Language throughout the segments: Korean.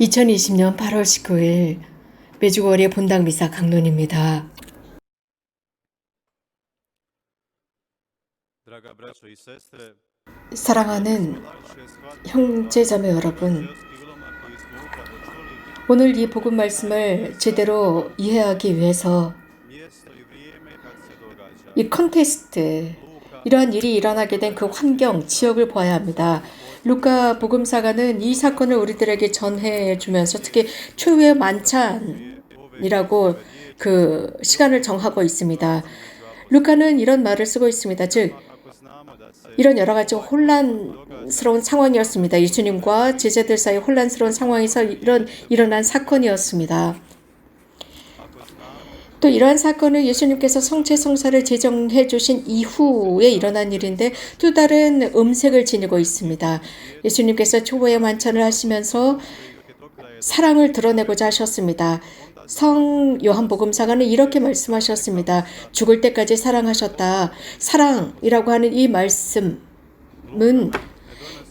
2020년 8월 19일 매주월의 본당 미사 강론입니다. 사랑하는 형제자매 여러분, 오늘 이 복음 말씀을 제대로 이해하기 위해서. 이 컨테스트, 이러한 일이 일어나게 된 그 환경, 지역을 봐야 합니다. 루카 복음사가는 이 사건을 우리들에게 전해 주면서 특히 초유의 만찬이라고 그 시간을 정하고 있습니다. 루카는 이런 말을 쓰고 있습니다. 즉, 이런 여러 가지 혼란스러운 상황이었습니다. 예수님과 제자들 사이 혼란스러운 상황에서 이런 일어난 사건이었습니다. 또 이러한 사건은 예수님께서 성체 성사를 제정해 주신 이후에 일어난 일인데 또 다른 음색을 지니고 있습니다. 예수님께서 초보의 만찬을 하시면서 사랑을 드러내고자 하셨습니다. 성 요한복음사가는 이렇게 말씀하셨습니다. 죽을 때까지 사랑하셨다. 사랑이라고 하는 이 말씀은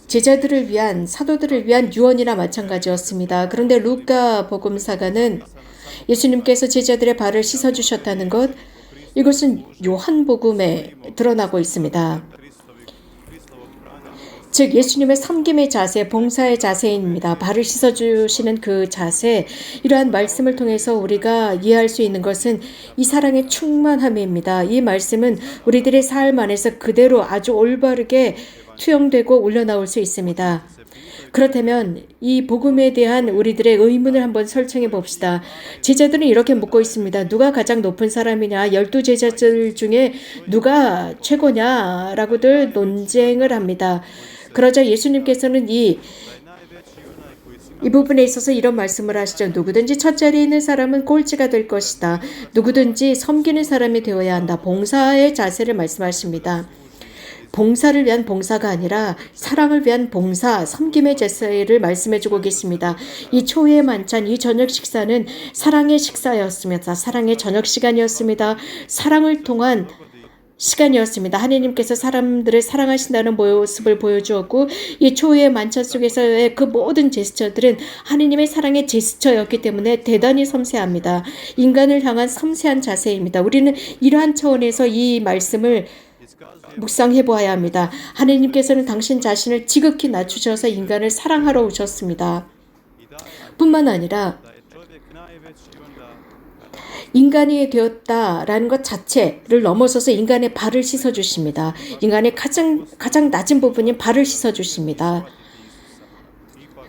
제자들을 위한 사도들을 위한 유언이나 마찬가지였습니다. 그런데 루카 복음사가는 예수님께서 제자들의 발을 씻어 주셨다는 것 이것은 요한복음에 드러나고 있습니다. 즉 예수님의 섬김의 자세, 봉사의 자세입니다. 발을 씻어 주시는 그 자세, 이러한 말씀을 통해서 우리가 이해할 수 있는 것은 이 사랑의 충만함입니다. 이 말씀은 우리들의 삶 안에서 그대로 아주 올바르게 투영되고 올려나올 수 있습니다. 그렇다면 이 복음에 대한 우리들의 의문을 한번 설정해 봅시다. 제자들은 이렇게 묻고 있습니다. 누가 가장 높은 사람이냐? 열두 제자들 중에 누가 최고냐라고들 논쟁을 합니다. 그러자 예수님께서는 이 이 부분에 있어서 이런 말씀을 하시죠. 누구든지 첫 자리에 있는 사람은 꼴찌가 될 것이다. 누구든지 섬기는 사람이 되어야 한다. 봉사의 자세를 말씀하십니다. 봉사를 위한 봉사가 아니라 사랑을 위한 봉사, 섬김의 제사를 말씀해주고 계십니다. 이 초의 만찬, 이 저녁 식사는 사랑의 식사였습니다. 사랑의 저녁 시간이었습니다. 사랑을 통한 시간이었습니다. 하나님께서 사람들을 사랑하신다는 모습을 보여주었고 이 초의 만찬 속에서의 그 모든 제스처들은 하나님의 사랑의 제스처였기 때문에 대단히 섬세합니다. 인간을 향한 섬세한 자세입니다. 우리는 이러한 차원에서 이 말씀을 묵상해 보아야 합니다. 하나님께서는 당신 자신을 지극히 낮추셔서 인간을 사랑하러 오셨습니다. 뿐만 아니라 인간이 되었다라는 것 자체를 넘어서서 인간의 발을 씻어 주십니다. 인간의 가장 가장 낮은 부분인 발을 씻어 주십니다.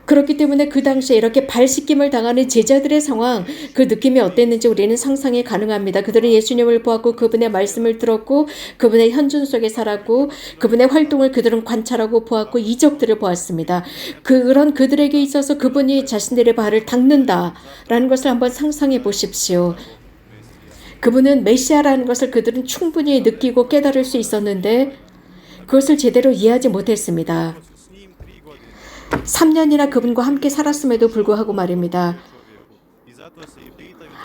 그렇기 때문에 그 당시에 이렇게 발 씻김을 당하는 제자들의 상황, 그 느낌이 어땠는지 우리는 상상이 가능합니다. 그들은 예수님을 보았고 그분의 말씀을 들었고 그분의 현존 속에 살았고 그분의 활동을 그들은 관찰하고 보았고 이적들을 보았습니다. 그런 그들에게 있어서 그분이 자신들의 발을 닦는다라는 것을 한번 상상해 보십시오. 그분은 메시아라는 것을 그들은 충분히 느끼고 깨달을 수 있었는데 그것을 제대로 이해하지 못했습니다. 3년이나 그분과 함께 살았음에도 불구하고 말입니다.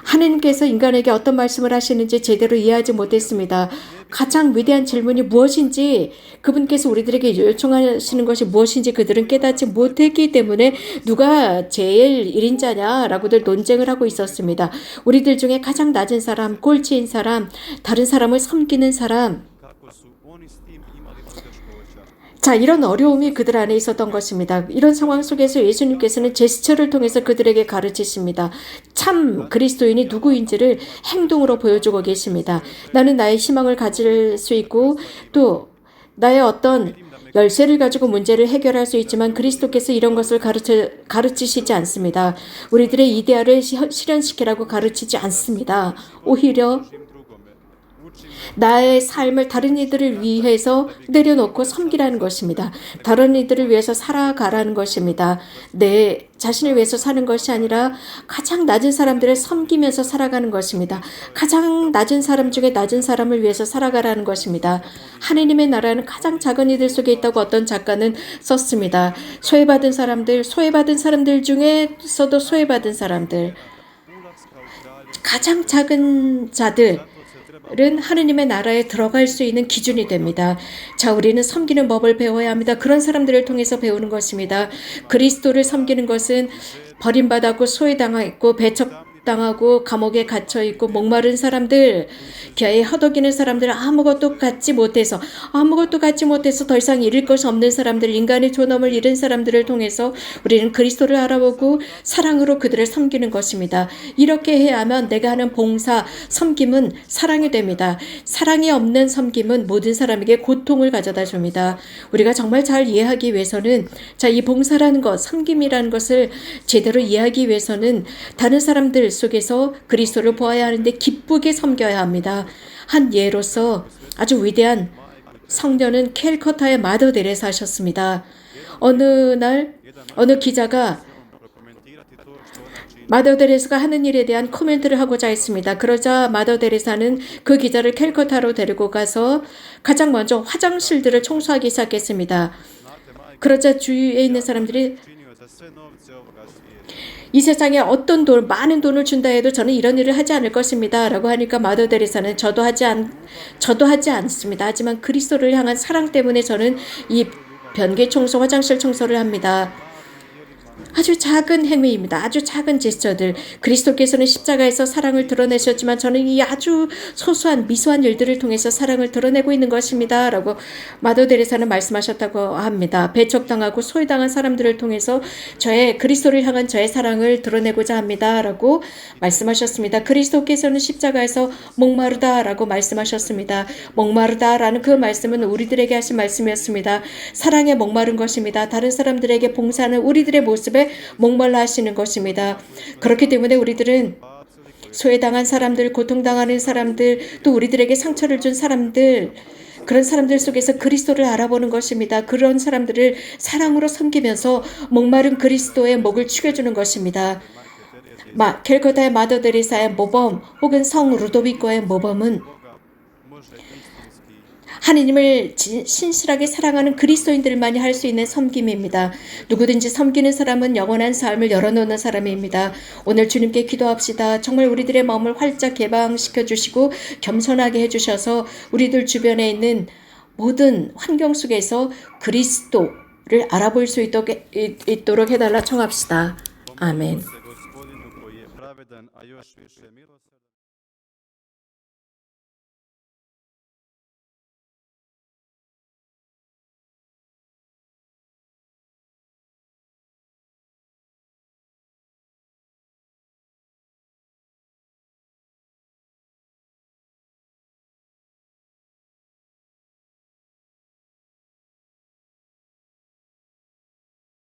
하나님께서 인간에게 어떤 말씀을 하시는지 제대로 이해하지 못했습니다. 가장 위대한 질문이 무엇인지 그분께서 우리들에게 요청하시는 것이 무엇인지 그들은 깨닫지 못했기 때문에 누가 제일 1인자냐라고들 논쟁을 하고 있었습니다. 우리들 중에 가장 낮은 사람, 꼴찌인 사람, 다른 사람을 섬기는 사람, 자, 이런 어려움이 그들 안에 있었던 것입니다. 이런 상황 속에서 예수님께서는 제스처를 통해서 그들에게 가르치십니다. 참 그리스도인이 누구인지를 행동으로 보여주고 계십니다. 나는 나의 희망을 가질 수 있고 또 나의 어떤 열쇠를 가지고 문제를 해결할 수 있지만 그리스도께서 이런 것을 가르쳐, 가르치시지 않습니다. 우리들의 이데아를 시- 실현시키라고 가르치지 않습니다. 오히려 나의 삶을 다른 이들을 위해서 내려놓고 섬기라는 것입니다. 다른 이들을 위해서 살아가라는 것입니다. 내 자신을 위해서 사는 것이 아니라 가장 낮은 사람들을 섬기면서 살아가는 것입니다. 가장 낮은 사람 중에 낮은 사람을 위해서 살아가라는 것입니다. 하느님의 나라는 가장 작은 이들 속에 있다고 어떤 작가는 썼습니다. 소외받은 사람들, 소외받은 사람들 중에서도 소외받은 사람들, 가장 작은 자들, 은 하느님의 나라에 들어갈 수 있는 기준이 됩니다. 자, 우리는 섬기는 법을 배워야 합니다. 그런 사람들을 통해서 배우는 것입니다. 그리스도를 섬기는 것은 버림받았고 소외당했고 배척 당하고 감옥에 갇혀 있고 목마른 사람들, 겨에 허덕이는 사람들 아무것도 갖지 못해서 아무것도 갖지 못해서 더 이상 잃을 것이 없는 사람들, 인간의 존엄을 잃은 사람들을 통해서 우리는 그리스도를 알아보고 사랑으로 그들을 섬기는 것입니다. 이렇게 해야 하면 내가 하는 봉사, 섬김은 사랑이 됩니다. 사랑이 없는 섬김은 모든 사람에게 고통을 가져다 줍니다. 우리가 정말 잘 이해하기 위해서는 자, 이 봉사라는 것, 섬김이라는 것을 제대로 이해하기 위해서는 다른 사람들 속에서 그리스도를 보아야 하는데 기쁘게 섬겨야 합니다. 한 예로서 아주 위대한 성녀는 캘커타의 마더 데레사 하셨습니다. 어느 날 어느 기자가. 마더 데레사가 하는 일에 대한 코멘트를 하고자 했습니다. 그러자 마더 데레사는 그 기자를 캘커타로 데리고 가서 가장 먼저 화장실들을 청소하기 시작했습니다. 그러자 주위에 있는 사람들이 이 세상에 어떤 돈, 많은 돈을 준다 해도 저는 이런 일을 하지 않을 것입니다. 라고 하니까 마더 데레사는 저도 하지 않, 저도 하지 않습니다. 하지만 그리스도를 향한 사랑 때문에 저는 이 변기 청소, 화장실 청소를 합니다. 아주 작은 행위입니다. 아주 작은 제스처들. 그리스도께서는 십자가에서 사랑을 드러내셨지만 저는 이 아주 소소한 미소한 일들을 통해서 사랑을 드러내고 있는 것입니다. 라고 마더 데레사는 말씀하셨다고 합니다. 배척당하고 소외당한 사람들을 통해서 저의 그리스도를 향한 저의 사랑을 드러내고자 합니다. 라고 말씀하셨습니다. 그리스도께서는 십자가에서 목마르다 라고 말씀하셨습니다. 목마르다 라는 그 말씀은 우리들에게 하신 말씀이었습니다. 사랑에 목마른 것입니다. 다른 사람들에게 봉사하는 우리들의 모습에 목말라 하시는 것입니다. 그렇기 때문에 우리들은 소외당한 사람들, 고통당하는 사람들, 또 우리들에게 상처를 준 사람들, 그런 사람들 속에서 그리스도를 알아보는 것입니다. 그런 사람들을 사랑으로 섬기면서 목마른 그리스도의 목을 축여주는 것입니다. 마, 켈거다의 마더 데리사의 모범 혹은 성 루도비코의 모범은 하느님을 진- 신실하게 사랑하는 그리스도인들만이 할 수 있는 섬김입니다. 누구든지 섬기는 사람은 영원한 삶을 열어놓는 사람입니다. 오늘 주님께 기도합시다. 정말 우리들의 마음을 활짝 개방시켜 주시고 겸손하게 해주셔서 우리들 주변에 있는 모든 환경 속에서 그리스도를 알아볼 수 있도록, 있도록 해달라 청합시다. 아멘.